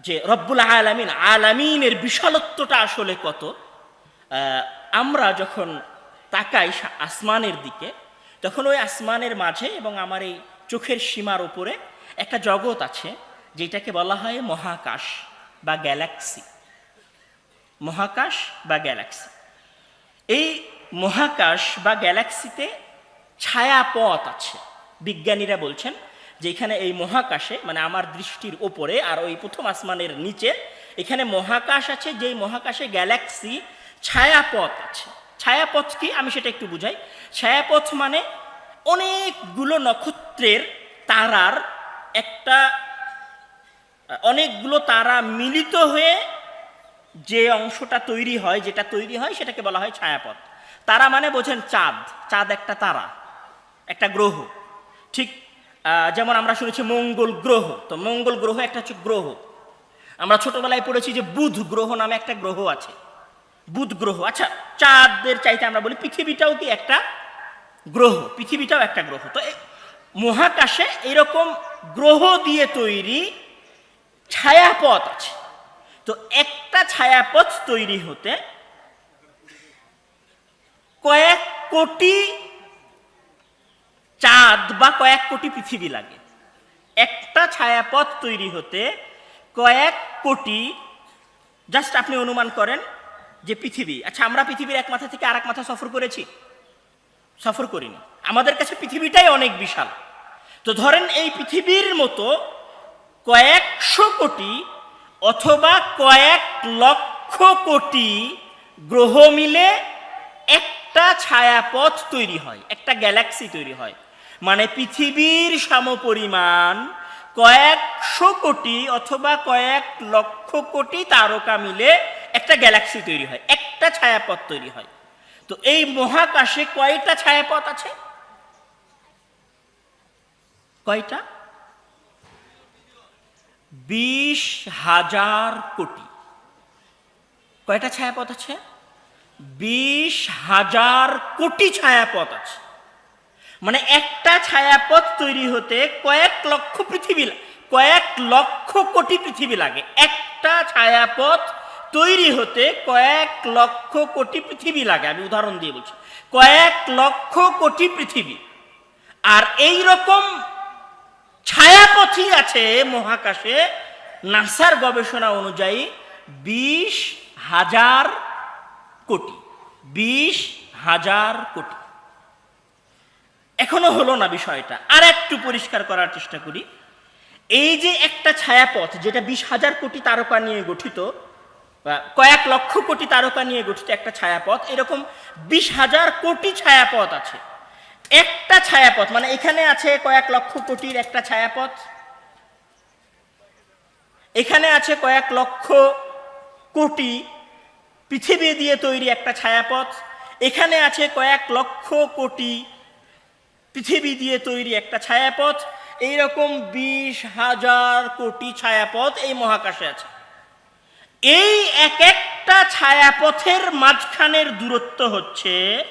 যে রব্বুল আলামিন, আলামিনের বিশালত্বটা আসলে কত? আমরা যখন তাকাই আসমানের দিকে, তখন ওই আসমানের মাঝে এবং আমার এই চোখের সীমার উপরে একটা জগৎ আছে, যেটাকে বলা হয় মহাকাশ বা গ্যালাক্সি। মহাকাশ বা গ্যালাক্সি। এই মহাকাশ বা গ্যালাক্সিতে ছায়াপথ আছে। বিজ্ঞানীরা বলছেন যে এখানে এই মহাকাশে মানে আমার দৃষ্টির ওপরে আর ওই প্রথম আসমানের নিচে, এখানে মহাকাশ আছে, যেই মহাকাশে গ্যালাক্সি ছায়াপথ আছে। ছায়াপথ কি? আমি সেটা একটু বুঝাই। ছায়াপথ মানে অনেকগুলো নক্ষত্রের তারার একটা, অনেকগুলো তারা মিলিত হয়ে যে অংশটা তৈরি হয়, যেটা তৈরি হয়, সেটাকে বলা হয় ছায়াপথ। তারা মানে বোঝেন চাঁদ। চাঁদ একটা তারা, একটা গ্রহ। ঠিক যেমন আমরা শুনেছি মঙ্গল গ্রহ। তো মঙ্গল গ্রহ একটা হচ্ছে গ্রহ। আমরা ছোটবেলায় পড়েছি যে বুধ গ্রহ নামে একটা গ্রহ আছে। বুধ গ্রহ। আচ্ছা চাঁদের চাইতে আমরা বলি পৃথিবীটাও কি একটা গ্রহ? পৃথিবীটাও একটা গ্রহ। তো মহাকাশে এরকম গ্রহ দিয়ে তৈরি ছায়াপথ আছে। তো একটা ছায়াপথ তৈরি হতে কয়েক কোটি চাঁদ বা কয়েক কোটি পৃথিবী লাগে। একটা ছায়াপথ তৈরি হতে কয়েক কোটি জাস্ট আপনি অনুমান করেন যে পৃথিবী। আচ্ছা আমরা পৃথিবীর এক মাথা থেকে আর এক মাথা সফর করেছি? সফর করিনি। আমাদের কাছে পৃথিবীটাই অনেক বিশাল। তো ধরেন এই পৃথিবীর মতো কয়েকশো কোটি অথবা কয়েক লক্ষ কোটি গ্রহ মিলে একটা ছায়াপথ তৈরি হয়, একটা গ্যালাক্সি তৈরি হয়। মানে পৃথিবীর সমপরিমাণ কয়েকশো কোটি অথবা কয়েক লক্ষ কোটি তারকা মিলে একটা গ্যালাক্সি তৈরি হয়, একটা ছায়াপথ তৈরি হয়। তো এই মহাকাশে কয়টা ছায়াপথ আছে? কয়টা? বিশ হাজার কোটি। কয়টা ছায়াপথ আছে? বিশ হাজার কোটি ছায়াপথ আছে। মানে একটা ছায়াপথ তৈরি হতে কয়েক লক্ষ পৃথিবী কয়েক লক্ষ কোটি পৃথিবী লাগে। একটা ছায়াপথ তৈরি হতে কয়েক লক্ষ কোটি পৃথিবী লাগে। আমি উদাহরণ দিয়ে বলছি। কয়েক লক্ষ কোটি পৃথিবী। আর এই রকম ছায়াপথই আছে মহাকাশে নাসার গবেষণা অনুযায়ী বিশ হাজার কোটি। বিশ হাজার কোটি। এখনও হলো না বিষয়টা। আর একটু পরিষ্কার করার চেষ্টা করি। এই যে একটা ছায়াপথ, যেটা বিশ হাজার কোটি তারকা নিয়ে গঠিত কয়েক লক্ষ কোটি তারকা নিয়ে গঠিত একটা ছায়াপথ, এরকম বিশ হাজার কোটি ছায়াপথ আছে। একটা ছায়াপথ মানে এখানে আছে কয়েক লক্ষ কোটির একটা ছায়াপথ। এখানে আছে কয়েক লক্ষ কোটি পৃথিবী দিয়ে তৈরি একটা ছায়াপথ। এখানে আছে কয়েক লক্ষ কোটি পৃথিবী দিয়ে তৈরি একটা ছায়াপথ, এইরকম বিশ হাজার কোটি ছায়াপথ এই মহাকাশে আছে। এই এক একটা ছায়াপথের মাঝখানের দূরত্ব হচ্ছে,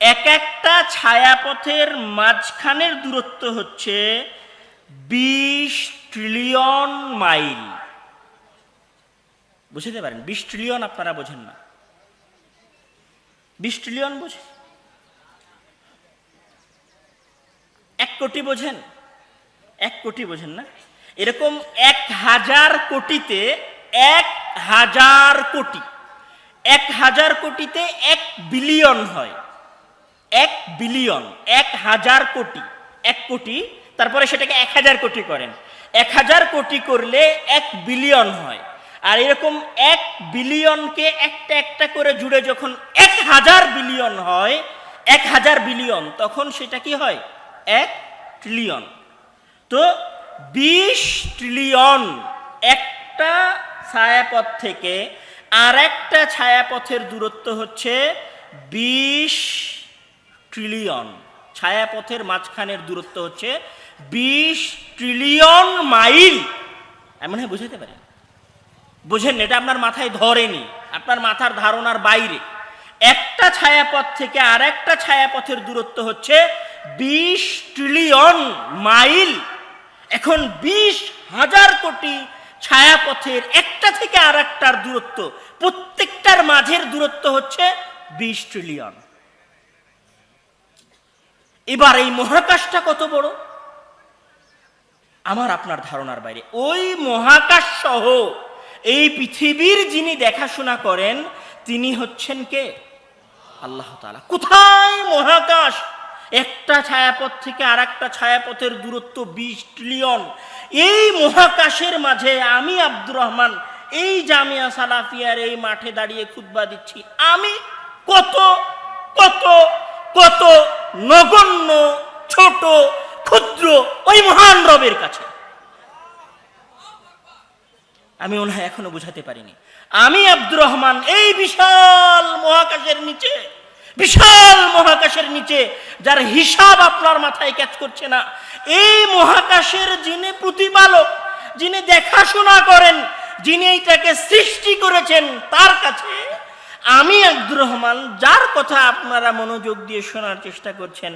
এক একটা ছায়াপথের মাঝখানের দূরত্ব হচ্ছে বিশ ট্রিলিয়ন মাইল। বুঝতে পারেন? বিশ ট্রিলিয়ন আপনারা বোঝেন না। বিশ ট্রিলিয়ন বোঝেন? কোটি বোঝেন? এক কোটি বোঝেন না? এরকম এক হাজার কোটিতে এক হাজার কোটি, এক হাজার কোটিতে এক বিলিয়ন হয়। এক বিলিয়ন, এক হাজার কোটি, এক কোটি, তারপরে সেটাকে এক হাজার কোটি করেন। এক হাজার কোটি করলে এক বিলিয়ন হয়। আর এরকম এক বিলিয়নকে একটা একটা করে জুড়ে যখন এক হাজার বিলিয়ন হয়, এক হাজার বিলিয়ন, তখন সেটা কি হয়? এক ট্রিলিয়ন তো বিশ ট্রিলিয়ন একটা ছায়াপথ থেকে আর একটা ছায়াপথের দূরত্ব হচ্ছে বিশ ট্রিলিয়ন ছায়াপথের মাঝখানের দূরত্ব হচ্ছে বিশ ট্রিলিয়ন মাইল এমন হয় বুঝাতে পারেন বুঝেন এটা আপনার মাথায় ধরেনি। আপনার মাথার ধারণার বাইরে। একটা ছায়াপথ থেকে আর একটা ছায়াপথের দূরত্ব হচ্ছে বিশ ট্রিলিয়ন মাইল এখন বিশ হাজার কোটি ছায়াপথের একটা থেকে আর একটার দূরত্ব, প্রত্যেকটার মাঝের দূরত্ব হচ্ছে বিশ ট্রিলিয়ন এবার এই মহাকাশটা কত বড়? আমার আপনার ধারণার বাইরে। ওই মহাকাশ সহ এই পৃথিবীর যিনি দেখাশোনা করেন, তিনি হচ্ছেন কে? আল্লাহ কোথায় মহাকাশ? একটা ছায়াপথ থেকে আর একটা ছায়াপথের দূরত্ব বিশ ট্রিলিয়ন এই মহাকাশের মাঝে আমি আব্দুর রহমান, এই জামিয়া সালাফিয়ার এই মাঠে দাঁড়িয়ে খুতবা দিচ্ছি। আমি কত কত কত নগণ্য, ছোট, ক্ষুদ্র ওই মহান রবের কাছে। আমি হয় এখনও বুঝাতে পারিনি। আমি আব্দুর রহমান, এই বিশাল মহাকাশের নিচে বিশাল মহাকাশের নিচে, যার হিসাব আপনার মাথায় ক্যাচ করছে না। এই মহাকাশের যিনি প্রতিপালক, যিনি দেখাশোনা করেন, যিনি এইটাকে সৃষ্টি করেছেন, তার কাছে আমি আব্দুর রহমান, যার কথা আপনারা মনোযোগ দিয়ে শোনার চেষ্টা করছেন,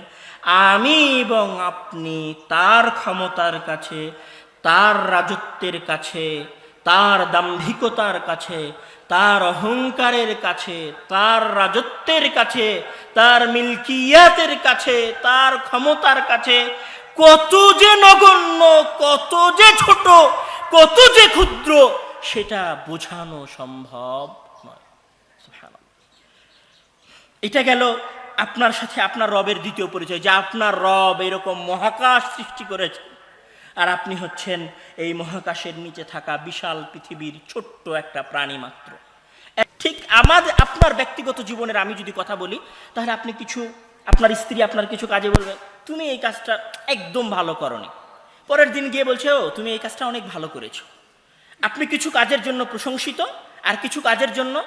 আমি এবং আপনি তার ক্ষমতার কাছে, তার রাজত্বের কাছে তার দাম্ভিকতার কাছে, তার অহংকারের কাছে, তার রাজত্বের কাছে, তার মিল্কিয়াতের কাছে, তার ক্ষমতার কাছে, কত যে নগণ্য, কত যে ছোট, কত যে ক্ষুদ্র, সেটা বোঝানো সম্ভব নয়। এটা গেল আপনার সাথে আপনার রবের দ্বিতীয় পরিচয়, যে আপনার রব এরকম মহাকাশ সৃষ্টি করেছে আর আপনি হচ্ছেন এই মহাকাশের নিচে থাকা বিশাল পৃথিবীর ছোট্ট একটা প্রাণী মাত্র। ঠিক আমাদের আপনার ব্যক্তিগত জীবনের আমি যদি কথা বলি, তাহলে আপনি কিছু, আপনার স্ত্রী আপনার কিছু কাজে বলবে, তুমি এই কাজটা একদম ভালো করনি। পরের দিন গিয়ে বলছে, ও, তুমি এই কাজটা অনেক ভালো করেছ। আপনি কিছু কাজের জন্য প্রশংসিত, আর কিছু কাজের জন্য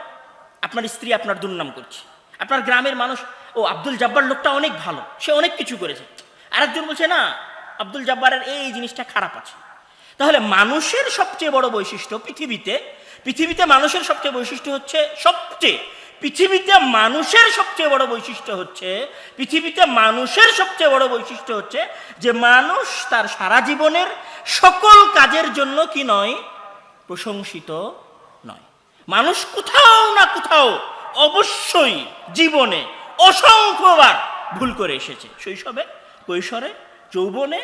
আপনার স্ত্রী আপনার দুর্নাম করছে। আপনার গ্রামের মানুষ, ও আব্দুল জব্বার লোকটা অনেক ভালো, সে অনেক কিছু করেছে। আরেকজন বলছে, না আব্দুল জব্বারের এই জিনিসটা খারাপ আছে। তাহলে মানুষের সবচেয়ে বড় বৈশিষ্ট্য পৃথিবীতে পৃথিবীতে মানুষের সবচেয়ে বৈশিষ্ট্য হচ্ছে সবচেয়ে, পৃথিবীতে মানুষের সবচেয়ে বড় বৈশিষ্ট্য হচ্ছে, পৃথিবীতে মানুষের সবচেয়ে বড় বৈশিষ্ট্য হচ্ছে যে মানুষ তার সারা জীবনের সকল কাজের জন্য কি নয়, প্রশংসিত নয়। মানুষ কোথাও না কোথাও অবশ্যই জীবনে অসংখ্যবার ভুল করে এসেছে। শৈশবে, কৈশোরে যৌবনে,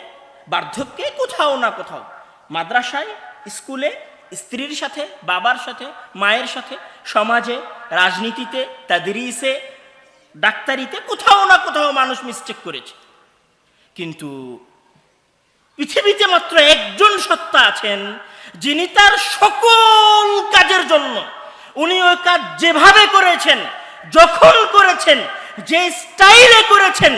বার্ধক্যে কোথাও না কোথাও, মাদ্রাসায়, স্কুলে, স্ত্রীর সাথে, বাবার সাথে, মায়ের সাথে, সমাজে, রাজনীতিতে, তাদরিসে, ডাক্তারিতে কোথাও না কোথাও মানুষ মিস্টেক করেছে। কিন্তু পৃথিবীতে মাত্র একজন সত্তা আছেন, যিনি তার সকল কাজের জন্য, উনি ওই কাজ যেভাবে করেছেন, যখন করেছেন, যে স্টাইলে করেছেন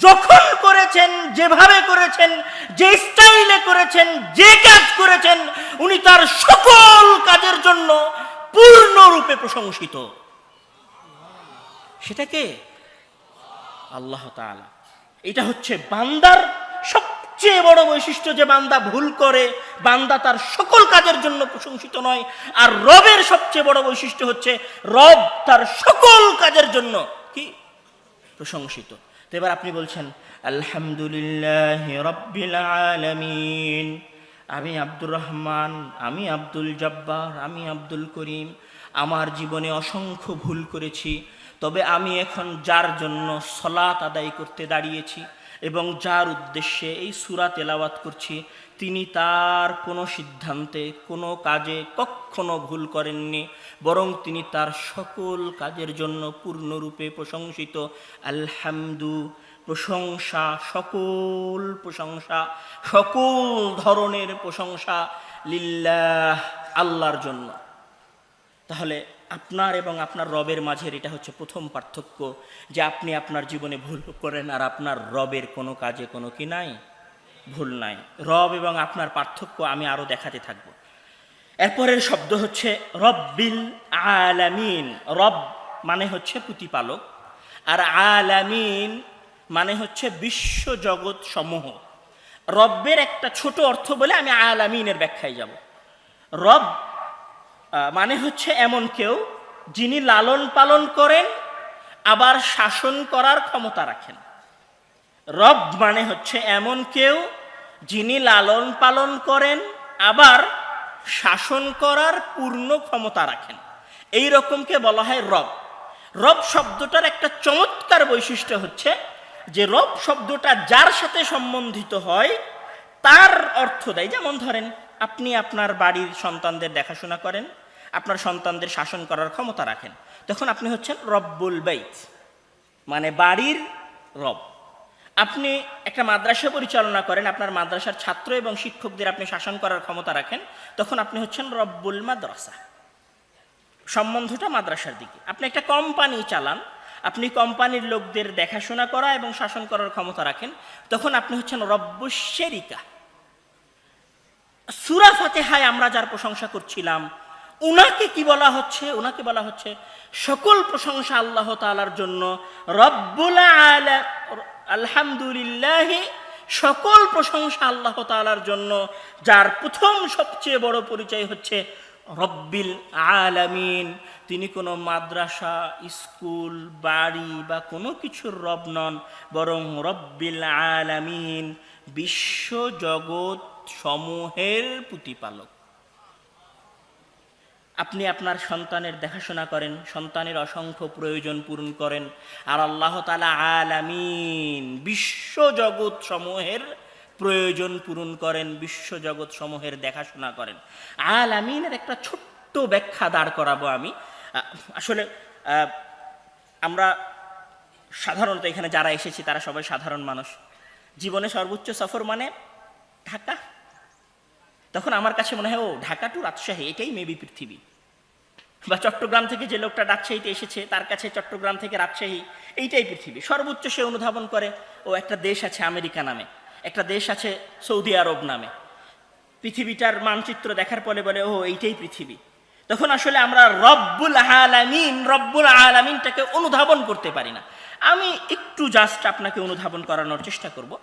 যখন করেছেন, যেভাবে করেছেন, যে স্টাইলে করেছেন, যে কাজ করেছেন, উনি তার সকল কাজের জন্য পূর্ণরূপে প্রশংসিত। সেটাকে আল্লাহ তাআলা। এটা হচ্ছে বান্দার সবচেয়ে বড় বৈশিষ্ট্য যে বান্দা ভুল করে, বান্দা তার সকল কাজের জন্য প্রশংসিত নয়। আর রবের সবচেয়ে বড় বৈশিষ্ট্য হচ্ছে রব তার সকল কাজের জন্য কি? প্রশংসিত। তো এবার আপনি বলছেন, আলহামদুলিল্লাহ রব্বিল আলমিন। আমি আব্দুর রহমান, আমি আব্দুল জব্বার, আমি আব্দুল করিম। আমার জীবনে অসংখ্য ভুল করেছি, তবে আমি এখন যার জন্য সলাত আদায় করতে দাঁড়িয়েছি এবং যার উদ্দেশ্যে এই সুরা তেলাওয়াত করছি, তিনি তার কোনো সিদ্ধান্তে, কোনো কাজে কখনো ভুল করেননি, বরং তিনি তার সকল কাজের জন্য পূর্ণরূপে প্রশংসিত। আলহামদু, প্রশংসা, সকল প্রশংসা, সকল ধরনের প্রশংসা লিল্লাহ, আল্লাহর জন্য। তাহলে আপনার এবং আপনার রবের মাঝের এটা হচ্ছে প্রথম পার্থক্য যে আপনি আপনার জীবনে ভুল করেন আর আপনার রবের কোনো কাজে কোনো কি নাই? ভুল নাই। রব এবং আপনার পার্থক্য আমি আরও দেখাতে থাকব। এরপরের শব্দ হচ্ছে রব্বিল আলামিন। রব মানে হচ্ছে প্রতিপালক আর আলামিন মানে হচ্ছে বিশ্ব জগৎ সমূহ। রব্বের একটা ছোট অর্থ বলে আমি আলামিনের ব্যাখ্যায় যাব। রব মানে হচ্ছে এমন কেউ যিনি লালন পালন করেন, আবার শাসন করার ক্ষমতা রাখেন। রব মানে হচ্ছে এমন কেউ যিনি লালন পালন করেন, আবার শাসন করার পূর্ণ ক্ষমতা রাখেন। এই রকমকে বলা হয় রব। রব শব্দটার একটা চমৎকার বৈশিষ্ট্য হচ্ছে যে রব শব্দটা যার সাথে সম্বন্ধিত হয়, তার অর্থ দেয়। যেমন ধরেন আপনি আপনার বাড়ির সন্তানদের দেখাশোনা করেন, আপনার সন্তানদের শাসন করার ক্ষমতা রাখেন। তখন আপনি হচ্ছেন রব্বুল বাইত মানে বাড়ির রব। আপনি একটা মাদ্রাসা পরিচালনা করেন, আপনার মাদ্রাসার ছাত্র এবং শিক্ষকদের আপনি শাসন করার ক্ষমতা রাখেন, তখন আপনি হচ্ছেন রব্বুল মাদ্রাসা। সম্বন্ধটা মাদ্রাসার দিকে। আপনি একটা কোম্পানি চালান, আপনি কোম্পানির লোকদের দেখাশোনা করা এবং শাসন করার ক্ষমতা রাখেন, তখন আপনি হচ্ছেন রব্বশেরিকা সুরা ফাতেহায় আমরা যার প্রশংসা করছিলাম, উনাকে কি বলা হচ্ছে? উনাকে বলা হচ্ছে, সকল প্রশংসা আল্লাহ তালার জন্য, রব্বুল আলা, আলহামদুলিল্লাহ, সকল প্রশংসা আল্লাহ তালার জন্য, যার প্রথম সবচেয়ে বড় পরিচয় হচ্ছে রব্বিল আলামিন। তিনি কোনো মাদ্রাসা, স্কুল, বাড়ি বা কোনো কিছুর রব নন, বরং রব্বিল আলামিন বিশ্ব জগৎ সমূহের প্রতিপালক। আপনি আপনার সন্তানের দেখাশোনা করেন, সন্তানের অসংখ্য প্রয়োজন পূরণ করেন, আর আল্লাহ তালা আলামিন বিশ্ব জগৎ সমূহের প্রয়োজন পূরণ করেন বিশ্ব জগৎ সমূহের দেখাশোনা করেন। আলামিনের একটা ছোট্ট ব্যাখ্যা দাঁড় করাবো আমি। আসলে আমরা সাধারণত এখানে যারা এসেছি, তারা সবাই সাধারণ মানুষ। জীবনে সর্বোচ্চ সফর মানে ঢাকা। তখন আমার কাছে মনে হয়, ও, ঢাকা টু রাজশাহী, এটাই মেবি পৃথিবী। বা চট্টগ্রাম থেকে যে লোকটা রাজশাহীতে এসেছে, তার কাছে চট্টগ্রাম থেকে রাজশাহী, এইটাই পৃথিবী। সর্বোচ্চ সে অনুধাবন করে, ও, একটা দেশ আছে আমেরিকা নামে, একটা দেশ আছে সৌদি আরব নামে। পৃথিবীটার মানচিত্র দেখার পরে বলে ও এইটাই পৃথিবী। তখন আসলে আমরা রব্বুল আলামিন, রব্বুল আলামিনটাকে অনুধাবন করতে পারি না। আমি একটু জাস্ট আপনাকে অনুধাবন করানোর চেষ্টা করব।